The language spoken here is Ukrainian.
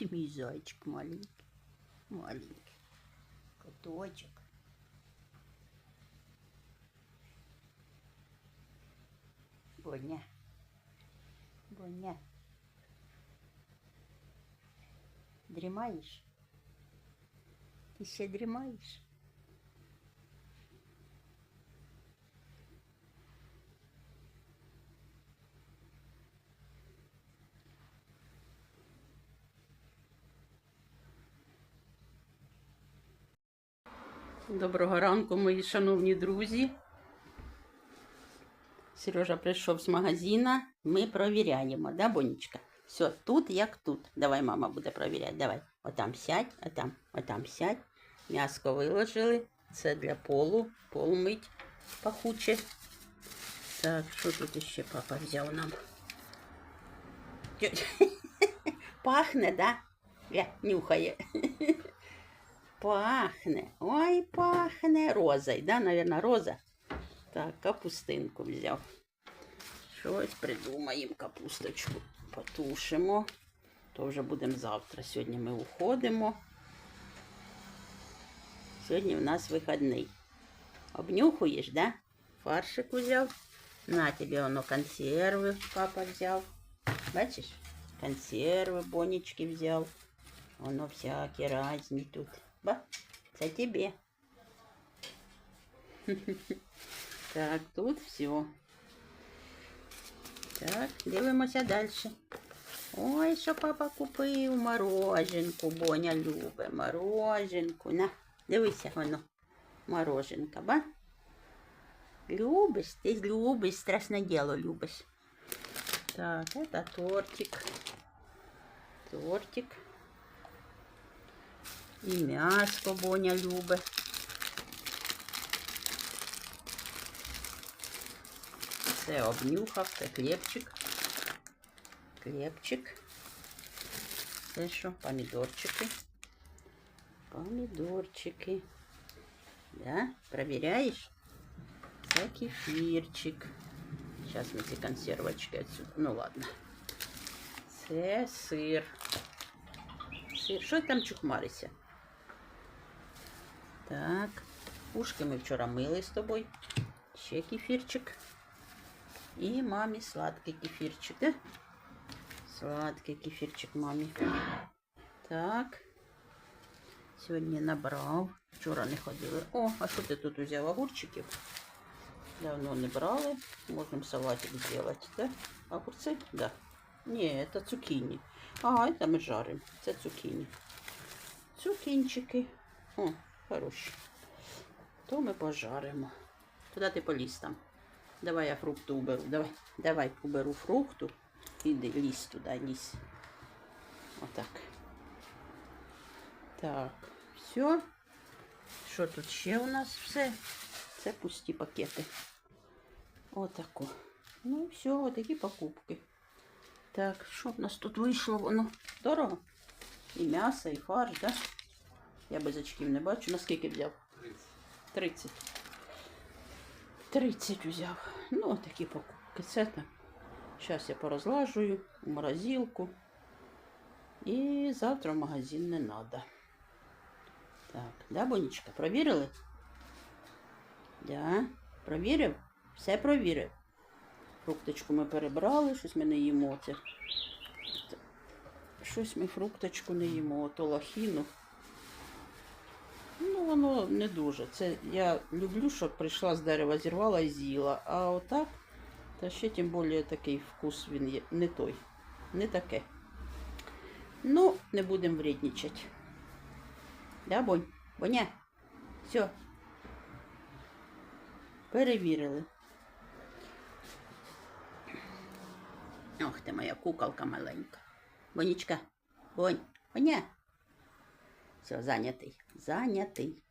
ти зайчик маленький. Маленький. Коточок. Боня. Боня. Дрімаєш? Ти ще дрімаєш? Доброго ранку, мої шановні друзі. Сережа прийшов з магазина. Ми провіряємо, да, Бонечка? Все, тут як тут. Давай мама буде провіряти. Давай. Отам сядь, отам, отам сядь. М'яско виложили. Це для полу. Пол мить пахуче. Так, що тут ще папа взяв нам? Пахне, да? Я нюхає. Пахне. Ой, пахне розой, да, наверное, роза. Так, капустинку взяв. Щось придумаємо, капусточку потушимо. То вже будемо завтра. Сьогодні ми уходимо. Сьогодні в нас вихідний. Обнюхуєш, да? Фаршик взяв. На тобі воно консерви папа взяв. Бачиш? Консерви, бонечки взяв. Воно всякі різні тут. Ба, це тебе. Так, тут все. Так, дивимося далі. Ой, що папа купив мороженку. Боня любить мороженку. На, дивися воно. Мороженка, ба? Любиш, ти любиш, страшне діло любиш. Так, это тортик. Тортик. І м'яско Боня любить. Це обнюхав, це хлібчик. Хлібчик. Це що? Помідорчики. Помідорчики. Да? Проверяешь? Це кефірчик. Сейчас ми ці консервочки отсюда. Ну ладно. Це сир. Сир. Що там чухмарися? Так. Ушки ми вчора мили з тобою. Ще кефірчик. І мамі сладкий кефірчик, да? Сладкий кефірчик мамі. Так. Сьогодні набрав. Вчора не ходили. О, а що ти тут взяв огурчиків? Давно не брали. Можем салатик сделать, да? Огурцы? Да. Не, это цукини. А, это мы жарим. Это цукини. Цукінчики. О, хороші. То ми пожаримо. Куди ти поліз там? Давай я фрукту уберу. Давай, давай уберу фрукту. Іди, лізь туди, лізь. Отак. Так, все. Що тут ще у нас все? Це пусті пакети. Отако. Ну, все, отакі покупки. Так, що в нас тут вийшло? Воно дорого? І м'ясо, і фарш, да? Я без очків не бачу. Наскільки взяв? 30. 30 взяв. Ну, такі покупки. Це там. Зараз я порозлажую у морозилку. І завтра в магазин не треба. Так, да, Бонечка, провірили? Да, провірив? Все провірив. Фрукточку ми перебрали, щось ми не їмо. Це. Щось ми фрукточку не їмо, то лахіну. Ну, воно не дуже. Це я люблю, щоб прийшла з дерева, зірвала і з'їла. А отак, та ще тим більше такий вкус він є. Не той. Не таке. Ну, не будемо вредничати. Да, Бонь? Боня? Все. Перевірили. Ох ти моя куколка маленька. Бонічка. Бонь. Боня. Все, зайнятий. Зайнятий.